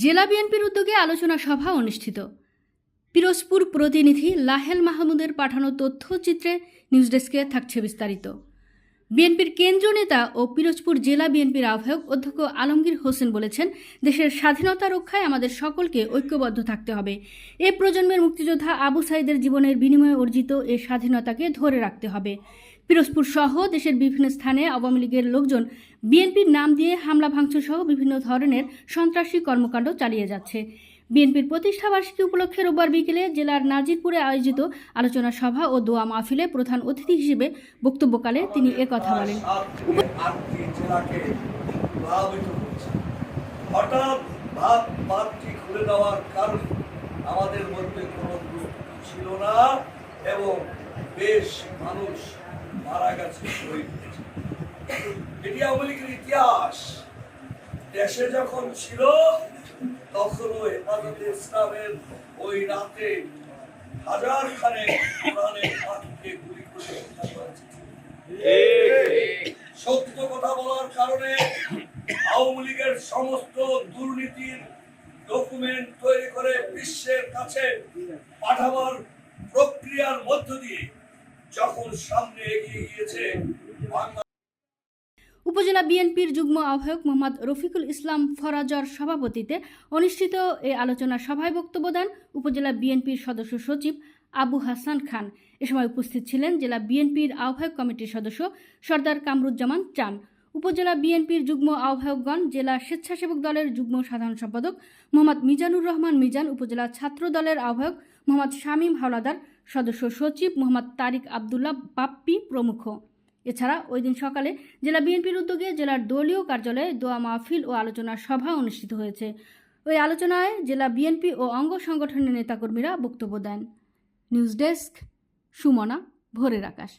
জেলা বিএনপির উদ্যোগে আলোচনা সভা অনুষ্ঠিত। পিরোজপুর প্রতিনিধি লাহেল মাহমুদের পাঠানো তথ্যচিত্রে নিউজ ডেস্কে থাকছে বিস্তারিত। বিএনপির কেন্দ্রীয় নেতা ও পিরোজপুর জেলা বিএনপির আহ্বায়ক অধ্যক্ষ আলমগীর হোসেন বলেছেন, দেশের স্বাধীনতা রক্ষায় আমাদের সকলকে ঐক্যবদ্ধ থাকতে হবে। এ প্রজন্মের মুক্তিযোদ্ধা আবু সাইদের জীবনের বিনিময়ে অর্জিত এ স্বাধীনতাকে ধরে রাখতে হবে। পিরোজপুর সহ দেশের বিভিন্ন স্থানে আওয়ামী লীগের লোকজন বিএনপির নাম দিয়ে হামলা ভাঙচুর সহ বিভিন্ন ধরনের সন্ত্রাসী কর্মকাণ্ড চালিয়ে যাচ্ছে। বিএনপির প্রতিষ্ঠাবার্ষিকী উপলক্ষে রোববার বিকেলে জেলার নাজিরপুরে আয়োজিত আলোচনা সভা ও দোয়া মাহফিলে প্রধান অতিথি হিসেবে বক্তব্যকালে তিনি একথা বলেন। আমাদের মধ্যে কোনো ছিল না এবং বেশ মানুষ মারা গেছে ইতিহাস। দেশে যখন ছিল ইসলামের ওই রাতে হাজার খানে গুলি করে হত্যা করেছে। সত্য কথা বলার কারণে আওয়ামী লীগের সমস্ত দুর্নীতির ডকুমেন্ট তৈরি করে বিশ্বের কাছে পাঠাবার প্রক্রিয়ার মধ্য দিয়ে উপজেলা বিএনপির যুগ্ম আহ্বায়ক মোহাম্মদ রফিকুল ইসলাম ফরাজর সভাপতিতে অনুষ্ঠিত এই আলোচনা সভায় বক্তব্য দেন উপজেলা বিএনপির সদস্য সচিব আবু হাসান খান। এ সময় উপস্থিত ছিলেন জেলা বিএনপির আহ্বায়ক কমিটির সদস্য সর্দার কামরুজ্জামান চান। উপজেলা বিএনপির যুগ্ম আহ্বায়কগণ জেলা স্বেচ্ছাসেবক দলের যুগ্ম সাধারণ সম্পাদক মোহাম্মদ মিজানুর রহমান মিজান, উপজেলা ছাত্র দলের আহ্বায়ক মোহাম্মদ শামীম হাওলাদার সদস্য সচিব মোহাম্মদ তারিক আবদুল্লাহ বাপ্পি প্রমুখ। এছাড়া ওই দিন সকালে জেলা বিএনপির উদ্যোগে জেলার দলীয় কার্যালয়ে দোয়া মাহফিল ও আলোচনার সভা অনুষ্ঠিত হয়েছে। ওই আলোচনায় জেলা বিএনপি ও অঙ্গ সংগঠনের নেতাকর্মীরা বক্তব্য দেন। নিউজ ডেস্ক, সুমনা, ভোরের আকাশ।